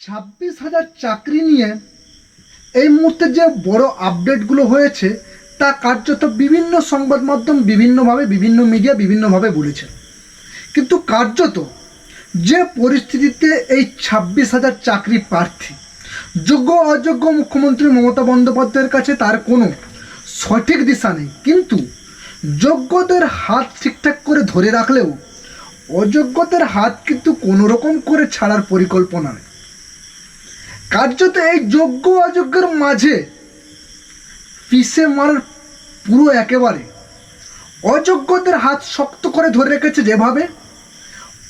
ছাব্বিশ হাজার চাকরি নিয়ে এই মুহূর্তে যে বড় আপডেটগুলো হয়েছে, তা কার্যত বিভিন্ন সংবাদ মাধ্যম বিভিন্নভাবে, বিভিন্ন মিডিয়া বিভিন্নভাবে বলেছে। কিন্তু কার্যত যে পরিস্থিতিতে এই ছাব্বিশ হাজার চাকরি প্রার্থী, যোগ্য অযোগ্য মুখ্যমন্ত্রী মমতা বন্দ্যোপাধ্যায়ের কাছে তার কোনো সঠিক দিশা নেই। কিন্তু যোগ্যদের হাত ঠিকঠাক করে ধরে রাখলেও অযোগ্যদের হাত কিন্তু কোনো রকম করে ছাড়ার পরিকল্পনা নেই। কার্যত এই যোগ্য অযোগ্যের মাঝে পিসে মারার পুরো একেবারে। অযোগ্যদের হাত শক্ত করে ধরে রেখেছে যেভাবে,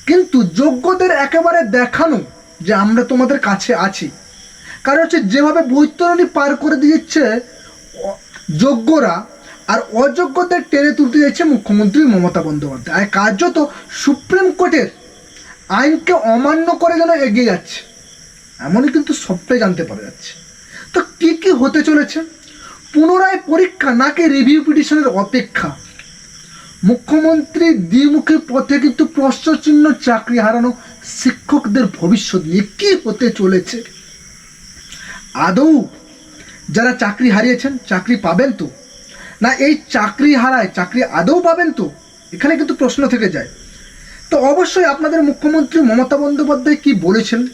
কিন্তু যোগ্যদের একেবারে দেখানো যে আমরা তোমাদের কাছে আছি। কারণ হচ্ছে যেভাবে বৈতরণী পার করে দিয়েছে যোগ্যরা, আর অযোগ্যদের টেনে তুলতে যাচ্ছে মুখ্যমন্ত্রী মমতা বন্দ্যোপাধ্যায়। আর কার্যত সুপ্রিম কোর্টের আইনকে অমান্য করে যেন এগিয়ে যাচ্ছে। এমনই কিন্তু সবটাই জানতে পারা যাচ্ছে। তো কি কি হতে চলেছে? পুনরায় পরীক্ষা নাকি রিভিউ পিটিশনের অপেক্ষা? মুখ্যমন্ত্রী দ্বিমুখী পথে কিন্তু প্রশ্নচিহ্ন চাকরি হারানো শিক্ষকদের ভবিষ্যৎ নিয়ে কি হতে চলেছে? আদৌ যারা চাকরি হারিয়েছেন, চাকরি পাবেন তো? না এই চাকরি হারায়, চাকরি আদৌ পাবেন তো? এখানে কিন্তু প্রশ্ন থেকে যায়। তো অবশ্যই আপনাদের মুখ্যমন্ত্রী মমতা বন্দ্যোপাধ্যায় কি বলেছেন?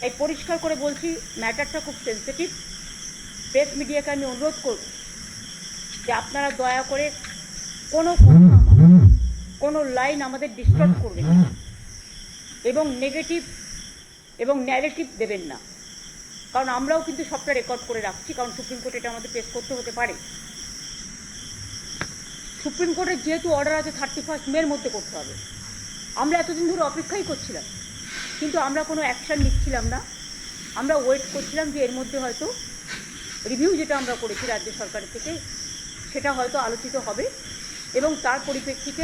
এই পরিষ্কার করে বলছি, ম্যাটারটা খুব সেন্সিটিভ প্রেস মিডিয়াকে আমি অনুরোধ করব যে আপনারা দয়া করে কোনো কোনো লাইন আমাদের ডিস্টার্ব করবেন না। এবং নেগেটিভ এবং ন্যারেটিভ দেবেন না। কারণ আমরাও কিন্তু সবটা রেকর্ড করে রাখছি, কারণ সুপ্রিম কোর্টে এটা আমাদের পেশ করতে হতে পারে। সুপ্রিম কোর্টের যেহেতু অর্ডার আছে থার্টি ফার্স্ট মের মধ্যে করতে হবে। আমরা এতদিন ধরে অপেক্ষাই করছিলাম। কিন্তু আমরা কোনো অ্যাকশান নিচ্ছিলাম না। আমরা ওয়েট করছিলাম যে এর মধ্যে হয়তো রিভিউ যেটা আমরা করেছি রাজ্য সরকারের থেকে, সেটা হয়তো আলোচিত হবে এবং তার পরিপ্রেক্ষিতে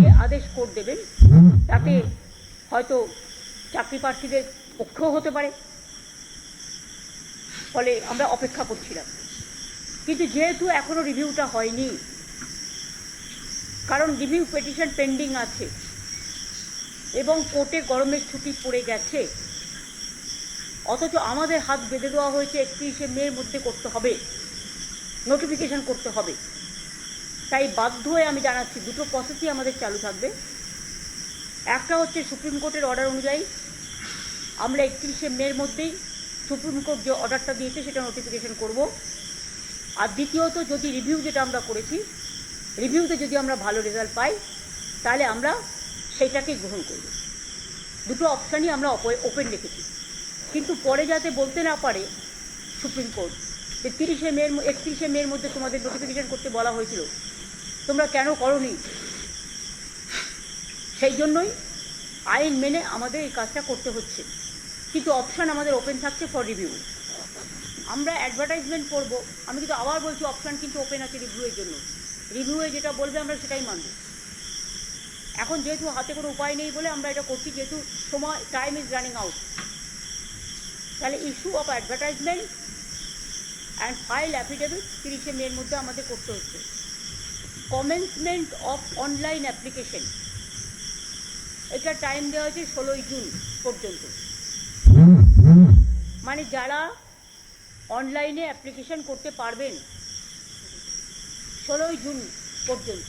যে আদেশ কোর্ট দেবেন, তাতে হয়তো চাকরি প্রার্থীদের পক্ষেও হতে পারে। ফলে আমরা অপেক্ষা করছিলাম। কিন্তু যেহেতু এখনও রিভিউটা হয়নি, কারণ রিভিউ পেটিশন পেন্ডিং আছে এবং কোর্টে গরমের ছুটি পড়ে গেছে। অথচ আমাদের হাত বেঁধে দেওয়া হয়েছে, একত্রিশে মের মধ্যে করতে হবে। নোটিফিকেশন করতে হবে। তাই বাধ্য হয়ে আমি জানাচ্ছি, দুটো প্রসেসই আমাদের চালু থাকবে। একটা হচ্ছে সুপ্রিম কোর্টের অর্ডার অনুযায়ী আমরা একত্রিশে মের মধ্যেই সুপ্রিম কোর্ট যে অর্ডারটা দিয়েছে, সেটা নোটিফিকেশন করব। আর দ্বিতীয়ত, যদি রিভিউ যেটা আমরা করেছি রিভিউতে যদি আমরা ভালো রেজাল্ট পাই, তাহলে আমরা সেইটাকে গ্রহণ করব। দুটো অপশানই আমরা ওপেন রেখেছি। কিন্তু পরে যাতে বলতে না পারে সুপ্রিম কোর্ট, যে তিরিশে মের, একত্রিশে মের মধ্যে তোমাদের নোটিফিকেশন করতে বলা হয়েছিল, তোমরা কেন করনি? সেই জন্যই আইন মেনে আমাদের এই কাজটা করতে হচ্ছে। কিন্তু অপশান আমাদের ওপেন থাকছে ফর রিভিউ আমরা অ্যাডভার্টাইজমেন্ট করব। আমি কিন্তু আবার বলছি অপশান কিন্তু ওপেন আছে রিভিউয়ের জন্য। রিভিউয়ে যেটা বলবে আমরা সেটাই মানব। এখন যেহেতু হাতে কোনো উপায় নেই বলে আমরা এটা করছি, যেহেতু সময় টাইম ইজ রানিং আউট তাহলে issue of advertisement and file affidavit তিরিশে মের মধ্যে আমাদের করতে হচ্ছে। কমেন্সমেন্ট অফ অনলাইন অ্যাপ্লিকেশন এটা টাইম দেওয়া হয়েছে ষোলোই জুন পর্যন্ত। মানে যারা অনলাইনে অ্যাপ্লিকেশন করতে পারবেন, ষোলোই জুন পর্যন্ত।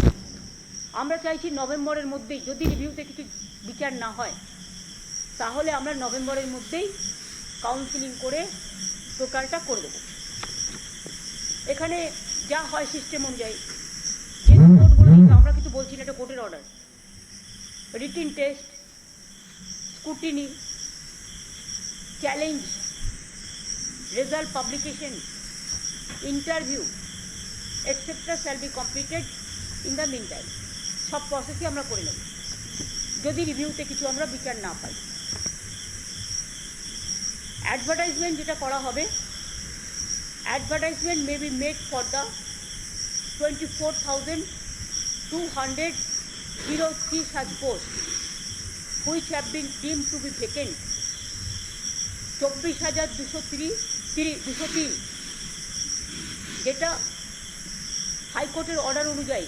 আমরা চাইছি নভেম্বরের মধ্যেই যদি রিভিউতে কিছু বিচার না হয় তাহলে আমরা নভেম্বরের মধ্যেই কাউন্সিলিং করে টোটালটা করে দেবো। এখানে যা হয় সিস্টেম অনুযায়ী যেহেতু কোর্ট বলে দিচ্ছে, আমরা কিন্তু বলছি না এটা কোর্টের order written test scrutiny challenge result publication interview etcetera shall be completed in the meantime সব প্রসেসই আমরা করে নেব। যদি রিভিউতে কিছু আমরা বিচার না পাই। অ্যাডভার্টাইজমেন্ট যেটা করা হবে advertisement may be made for the twenty four thousand two hundred zero three সাজ post which have been deemed to be vacant চব্বিশ হাজার দুশো তিরিশ দুশো তিন। যেটা হাইকোর্টের অর্ডার অনুযায়ী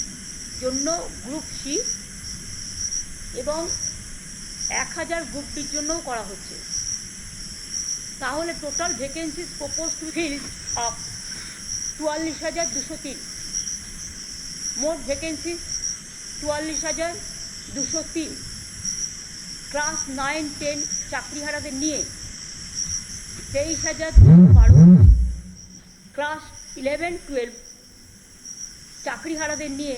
জন্য গ্রুপ সি এবং এক হাজার গ্রুপ ডির জন্যও করা হচ্ছে। তাহলে total vacancies propose to fill of চুয়াল্লিশ হাজার দুশো তিন। মোট ভ্যাকেন্সিস চুয়াল্লিশ হাজার দুশো তিন। ক্লাস নাইন টেন চাকরিহারাদের নিয়ে তেইশ হাজার দুশো বারো। ক্লাস ইলেভেন টুয়েলভ চাকরিহারাদের নিয়ে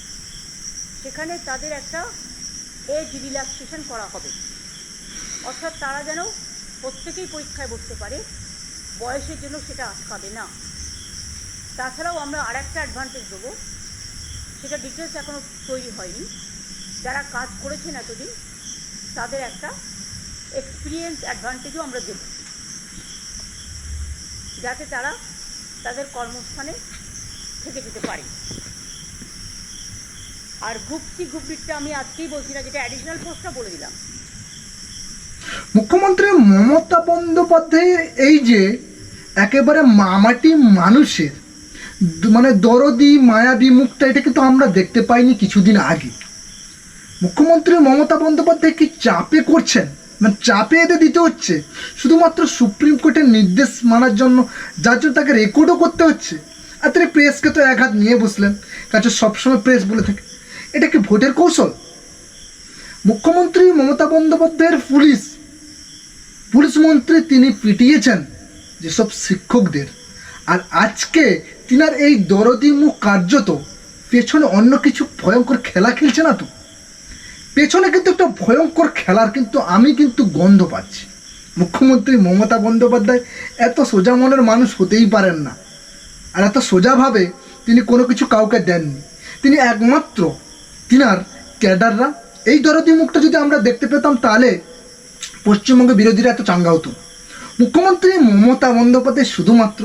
সেখানে তাদের একটা এজ রিল্যাক্সেশন করা হবে। অর্থাৎ তারা যেন প্রত্যেকেই পরীক্ষায় বসতে পারে, বয়সের জন্য সেটা আটকাবে না। তাছাড়াও আমরা আর একটা অ্যাডভান্টেজ দেবো, সেটা ডিটেলস এখনও তৈরি হয়নি। যারা কাজ করেছেন এতদিন, তাদের একটা এক্সপিরিয়েন্স অ্যাডভান্টেজও আমরা দেব। যাতে তারা তাদের কর্মস্থানে থেকে যেতে পারে। আর গ্রুপ সি আমি আজকেই বলছি না, যেটা অ্যাডিশনাল পোস্টটা বলে দিলাম। মুখ্যমন্ত্রী মমতা বন্দ্যোপাধ্যায়ের এই যে একেবারে মামাটি মানুষের মানে দরদি, মায়াবী মুখটা, এটা কিন্তু আমরা দেখতে পাইনি কিছুদিন আগে। মুখ্যমন্ত্রী মমতা বন্দ্যোপাধ্যায় কি চাপে করছেন? মানে চাপে এদের দিতে হচ্ছে? শুধুমাত্র সুপ্রিম কোর্টের নির্দেশ মানার জন্য, যার জন্য তাকে রেকর্ডও করতে হচ্ছে? আর তিনি প্রেসকে তো এক হাত নিয়ে বসলেন। কাছে সবসময় প্রেস বলে থাকে। এটা কি ভোটের কৌশল? মুখ্যমন্ত্রী মমতা বন্দ্যোপাধ্যায়ের পুলিশ। পুলিশ মন্ত্রী তিনি পিটিয়েছেন যেসব শিক্ষকদের। আর আজকে তিনার এই দরদি মুখ কার্যত পেছনে অন্য কিছু ভয়ঙ্কর খেলা খেলছে না তো? পেছনে কিন্তু একটা ভয়ঙ্কর খেলার কিন্তু আমি কিন্তু গন্ধ পাচ্ছি। মুখ্যমন্ত্রী মমতা বন্দ্যোপাধ্যায় এত সোজা মনের মানুষ হতেই পারেন না। আর এত সোজাভাবে তিনি কোনো কিছু কাউকে দেননি। তিনি একমাত্র তিনার ক্যাডাররা, এই দরদি মুখটা যদি আমরা দেখতে পেতাম তাহলে পশ্চিমবঙ্গের বিরোধীরা এত চাঙ্গা হতো। মুখ্যমন্ত্রী মমতা বন্দ্যোপাধ্যায় শুধুমাত্র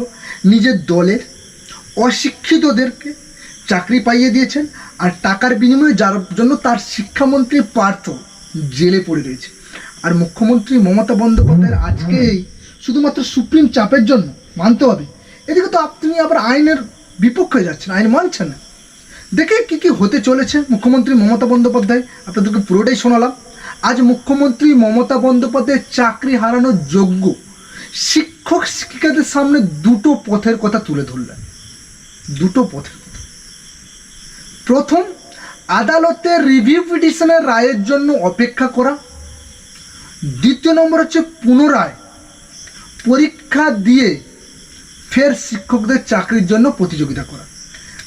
নিজের দলের অশিক্ষিতদেরকে চাকরি পাইয়ে দিয়েছেন আর টাকার বিনিময়ে যার জন্য তার শিক্ষামন্ত্রী পার্থ জেলে পড়ে রয়েছে। আর মুখ্যমন্ত্রী মমতা বন্দ্যোপাধ্যায়ের আজকে এই শুধুমাত্র সুপ্রিম চাপের জন্য মানতে হবে। এদিকে তো আপনি আবার আইনের বিপক্ষে যাচ্ছেন, আইন মানছেন না। দেখে কি কি হতে চলেছে মুখ্যমন্ত্রী মমতা বন্দ্যোপাধ্যায়? আপনাদেরকে পুরোটাই শোনালাম। আজ মুখ্যমন্ত্রী মমতা বন্দ্যোপাধ্যায় চাকরি হারানোর যোগ্য শিক্ষক শিক্ষিকাদের সামনে দুটো পথের কথা তুলে ধরলেন। দুটো পথের কথা। প্রথম আদালতের রিভিউ পিটিশনের রায়ের জন্য অপেক্ষা করা। দ্বিতীয় নম্বর হচ্ছে পুনরায় পরীক্ষা দিয়ে ফের শিক্ষকদের চাকরির জন্য প্রতিযোগিতা করা।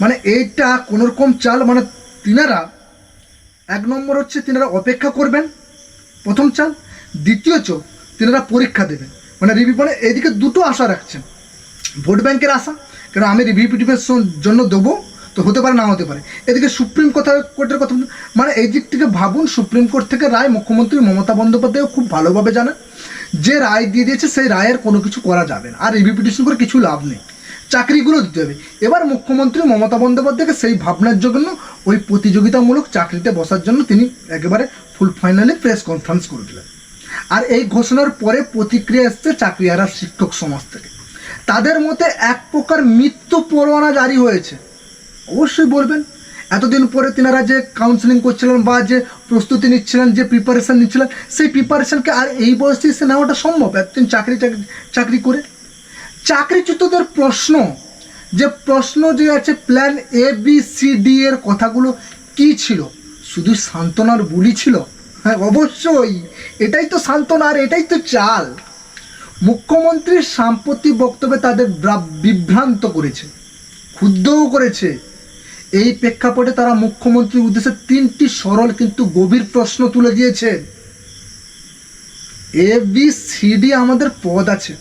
মানে এইটা কোনোরকম চাল মানে তিনারা, এক নম্বর হচ্ছে তিনারা অপেক্ষা করবেন প্রথম চাল, দ্বিতীয় চোখ তিনারা পরীক্ষা দেবেন। মানে রিভি মানে এদিকে দুটো আশা রাখছেন। ভোট ব্যাংকের আশা কারণ আমি রিভিউ পিটিশনের জন্য দেবো, তো হতে পারে না হতে পারে। এদিকে সুপ্রিম কথা কোর্টের কথা মানে এই দিক থেকে ভাবুন, সুপ্রিম কোর্ট থেকে রায় মুখ্যমন্ত্রী মমতা বন্দ্যোপাধ্যায় খুব ভালোভাবে জানেন। যে রায় দিয়ে দিয়েছে, সেই রায়ের কোনো কিছু করা যাবে না। আর রিভিউ পিটিশন করে কিছু লাভ নেই। চাকরিগুলো দিতে হবে। এবার মুখ্যমন্ত্রী মমতা বন্দ্যোপাধ্যায়কে সেই ভাবনার জন্য, ওই প্রতিযোগিতামূলক চাকরিতে বসার জন্য তিনি একেবারে ফুল ফাইনালি প্রেস কনফারেন্স করে দিলেন। আর এই ঘোষণার পরে প্রতিক্রিয়া এসছে চাকরিহারা শিক্ষক সমাজ থেকে। তাদের মতে এক প্রকার মৃত্যু পরোয়ানা জারি হয়েছে। অবশ্যই বলবেন, এতদিন পরে তিনারা যে কাউন্সিলিং করছিলেন বা যে প্রস্তুতি নিচ্ছিলেন, যে প্রিপারেশন নিচ্ছিলেন, সেই প্রিপারেশনকে আর এই বয়সে এসে নেওয়াটা সম্ভব? এতদিন চাকরি চাকরি করে চাকরিচ্যুতদের প্রশ্ন, যে প্রশ্ন যে আছে plan A B C D এর কথাগুলো কি ছিল? শুধু সান্ত্বনার বুলি ছিল? হ্যাঁ অবশ্যই। এটাই তো সান্ত্বনা আর এটাই তো চাল। মুখ্যমন্ত্রীর সাম্প্রতিক বক্তব্যে তাদের বিভ্রান্ত করেছে, ক্ষুব্ধও করেছে। এই প্রেক্ষাপটে তারা মুখ্যমন্ত্রীর উদ্দেশ্যে তিনটি সরল কিন্তু গভীর প্রশ্ন তুলে দিয়েছে। এ বি সি ডি আমাদের পদ আছে।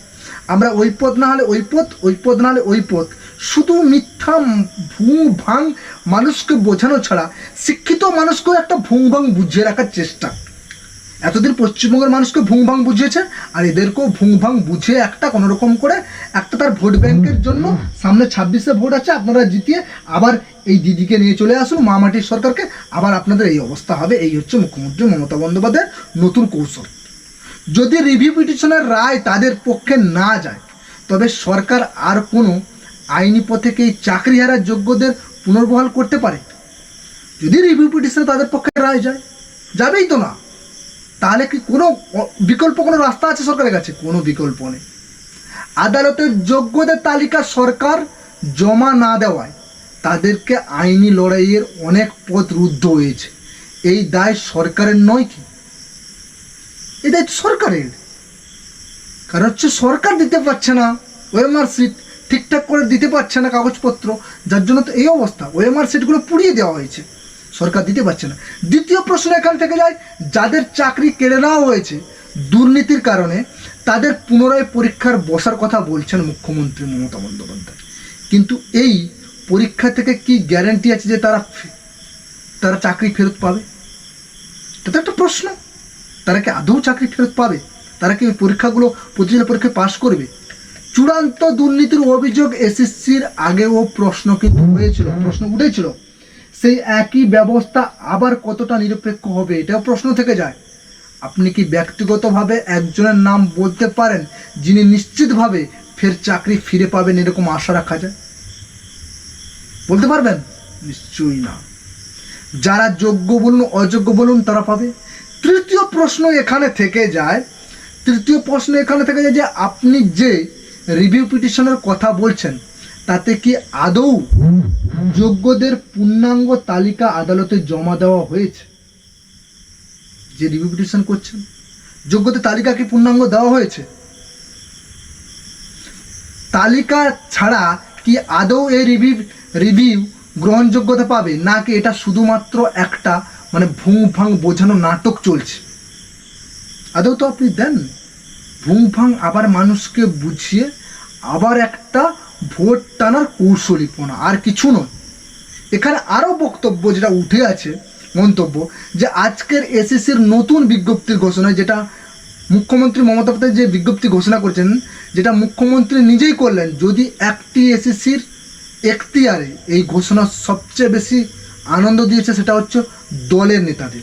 আমরা ওই পথ না হলে ওই পথ ওই পথ না হলে ওই পথ শুধু মিথ্যা ভুং ভাং মানুষকে বোঝানো ছাড়া শিক্ষিত মানুষকেও একটা ভুং ভাং বুঝিয়ে রাখার চেষ্টা। এতদিন পশ্চিমবঙ্গের মানুষকে ভুং ভাং বুঝিয়েছে, আর এদেরকেও ভুং ভাং বুঝিয়ে একটা কোনো রকম করে একটা তার ভোট ব্যাংকের জন্য সামনে ছাব্বিশে ভোট আছে, আপনারা জিতিয়ে আবার এই দিদিকে নিয়ে চলে আসুন, মা মাটির সরকারকে। আবার আপনাদের এই অবস্থা হবে। এই হচ্ছে মুখ্যমন্ত্রী মমতা বন্দ্যোপাধ্যায়ের নতুন কৌশল। যদি রিভিউ পিটিশনের রায় তাদের পক্ষে না যায়, তবে সরকার আর কোনো আইনি পথে কি চাকরিহারা যোগ্যদের পুনর্বহাল করতে পারে? যদি রিভিউ পিটিশনে তাদের পক্ষে রায় যায়, যাবেই তো না। তাহলে কি কোনো বিকল্প কোনো রাস্তা আছে সরকারের কাছে? কোনো বিকল্প নেই। আদালতের যোগ্যদের তালিকা সরকার জমা না দেওয়ায় তাদেরকে আইনি লড়াইয়ের অনেক পথ রুদ্ধ হয়েছে। এই দায় সরকারের নয় কি? এই দায়িত্ব সরকারের। কারণ হচ্ছে সরকার দিতে পারছে না, ওএমআর সিট ঠিকঠাক করে দিতে পারছে না কাগজপত্র, যার জন্য তো এই অবস্থা। ওএমআর সিটগুলো পুড়িয়ে দেওয়া হয়েছে। সরকার দিতে পারছে না। দ্বিতীয় প্রশ্ন এখান থেকে যায়, যাদের চাকরি কেড়ে নেওয়া হয়েছে, দুর্নীতির কারণে তাদের পুনরায় পরীক্ষার বসার কথা বলছেন মুখ্যমন্ত্রী মমতা বন্দ্যোপাধ্যায়। কিন্তু এই পরীক্ষা থেকে কি গ্যারান্টি আছে যে তারা তারা চাকরি ফেরত পাবে? এটা তো একটা প্রশ্ন। তারা কি আদৌ চাকরি ফেরত পাবে? তারা কি ওই পরীক্ষাগুলো প্রতিযোগিতা পরীক্ষায় পাশ করবে? চূড়ান্ত দুর্নীতির অভিযোগ এসএসসির আগেও প্রশ্ন কিন্তু হয়েছিল, প্রশ্ন উঠেছিল। সেই একই ব্যবস্থা আবার কতটা নিরপেক্ষ হবে এটাও প্রশ্ন থেকে যায়। আপনি কি ব্যক্তিগতভাবে একজনের নাম বলতে পারেন যিনি নিশ্চিতভাবে ফের চাকরি ফিরে পাবেন এরকম আশা রাখা যায়? বলতে পারবেন? নিশ্চয়ই না। যারা যোগ্য বলুন, অযোগ্য বলুন তারা পাবে। তৃতীয় প্রশ্ন এখানে থেকে যায়, তৃতীয় প্রশ্ন এখানে থেকে যায় যে আপনি যে রিভিউ পিটিশনের কথা বলছেন, তাতে কি আদৌ যোগ্যদের পূর্ণাঙ্গ তালিকা আদালতে জমা দেওয়া হয়েছে? যে রিভিউ পিটিশন করছেন, যোগ্যদের তালিকা কি পূর্ণাঙ্গ দেওয়া হয়েছে? তালিকা ছাড়া কি আদৌ এই রিভিউ রিভিউ গ্রহণযোগ্যতা পাবে? নাকি এটা শুধুমাত্র একটা মানে ভুং ভাং বোঝানো নাটক চলছে। আদৌ তো আপনি দেন? ভুং ভাং আবার মানুষকে বুঝিয়ে আবার একটা ভোট টানার কৌশলীপনা আর কিছু নয়। এখানে আরও বক্তব্য যেটা উঠে আছে, মন্তব্য, যে আজকের এসএসসির নতুন বিজ্ঞপ্তির ঘোষণা, যেটা মুখ্যমন্ত্রী মমতা বন্দ্যোপাধ্যায় যে বিজ্ঞপ্তি ঘোষণা করেছেন, যেটা মুখ্যমন্ত্রী নিজেই করলেন, যদি একটি এসএসসির এখতিয়ারে এই ঘোষণা সবচেয়ে বেশি আনন্দ দিয়েছে, সেটা হচ্ছে দলের নেতাদের,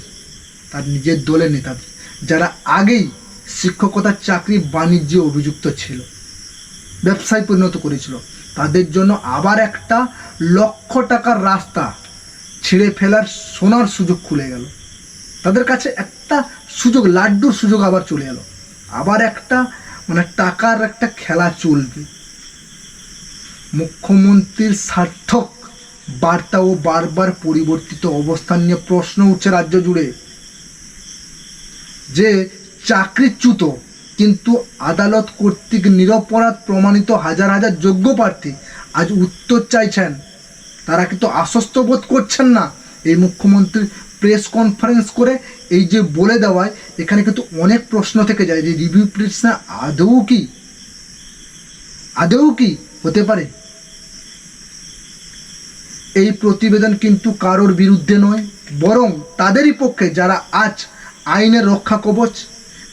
তার নিজের দলের নেতাদের, যারা আগেই শিক্ষকতার চাকরি বাণিজ্যে অভিযুক্ত ছিল, ব্যবসায় পরিণত করেছিল, তাদের জন্য আবার একটা লক্ষ টাকার রাস্তা ছিঁড়ে ফেলার সোনার সুযোগ খুলে গেল। তাদের কাছে একটা সুযোগ, লাড্ডুর সুযোগ আবার চলে এলো। আবার একটা মানে টাকার একটা খেলা চলবে। মুখ্যমন্ত্রীর সার্থক বার্তা ও বারবার পরিবর্তিত অবস্থান নিয়ে প্রশ্ন উঠছে রাজ্য জুড়ে। যে চাকরিচ্যুত কিন্তু আদালত কর্তৃক নিরপরাধ প্রমাণিত হাজার হাজার যোগ্য প্রার্থী আজ উত্তর চাইছেন। তারা কিন্তু আশ্বস্ত বোধ করছেন না? এই মুখ্যমন্ত্রী প্রেস কনফারেন্স করে এই যে বলে দেওয়ায়, এখানে কিন্তু অনেক প্রশ্ন থেকে যায় যে রিভিউ পিটিশন আদৌ কি? আদৌ কি হতে পারে? এই প্রতিবেদন কিন্তু কারোর বিরুদ্ধে নয়, বরং তাদেরই পক্ষে যারা আজ আইনের রক্ষা কবচ,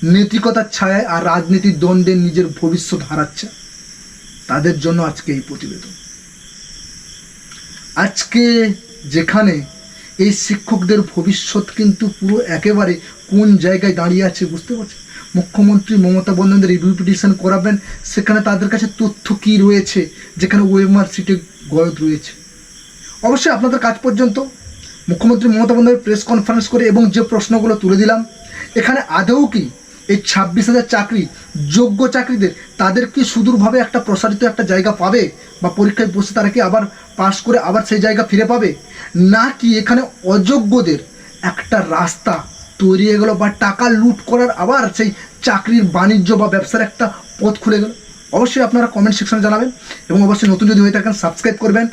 নৈতিকতার ছায়ায় আর রাজনীতির দ্বন্দ্বে নিজের ভবিষ্যৎ হারাচ্ছে, তাদের জন্য আজকে এই প্রতিবেদন। আজকে যেখানে এই শিক্ষকদের ভবিষ্যৎ কিন্তু পুরো একেবারে কোন জায়গায় দাঁড়িয়ে আছে বুঝতে পারছেন? মুখ্যমন্ত্রী মমতা বন্দ্যোপাধ্যায় রিভিউ পিটিশন করাবেন, সেখানে তাদের কাছে তথ্য কী রয়েছে? যেখানে ওয়েমার সিটে গয়দ রয়েছে। অবশ্যই আপনাদের কাজ পর্যন্ত মুখ্যমন্ত্রী মমতা বন্দ্যোপাধ্যায় প্রেস কনফারেন্স করে এবং যে প্রশ্নগুলো তুলে দিলাম, এখানে আদৌ কি এই ছাব্বিশ হাজার চাকরি, যোগ্য চাকরিদের তাদের কি সুদূরভাবে একটা প্রসারিত একটা জায়গা পাবে বা পরীক্ষায় বসে তারা কি আবার পাশ করে আবার সেই জায়গা ফিরে পাবে? না কি এখানে অযোগ্যদের একটা রাস্তা তৈরি হয়ে গেল বা টাকা লুট করার আবার সেই চাকরির বাণিজ্য বা ব্যবসার একটা পথ খুলে গেল? অবশ্যই আপনারা কমেন্ট সেকশনে জানাবেন এবং অবশ্যই নতুন যদি হয়ে থাকেন সাবস্ক্রাইব করবেন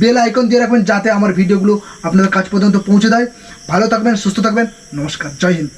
বেল আইকন দিয়ে রাখবেন যাতে আমার ভিডিওগুলো আপনাদের কাছ পর্যন্ত পৌঁছে দেয়। ভালো থাকবেন, সুস্থ থাকবেন, নমস্কার, জয় হিন্দ।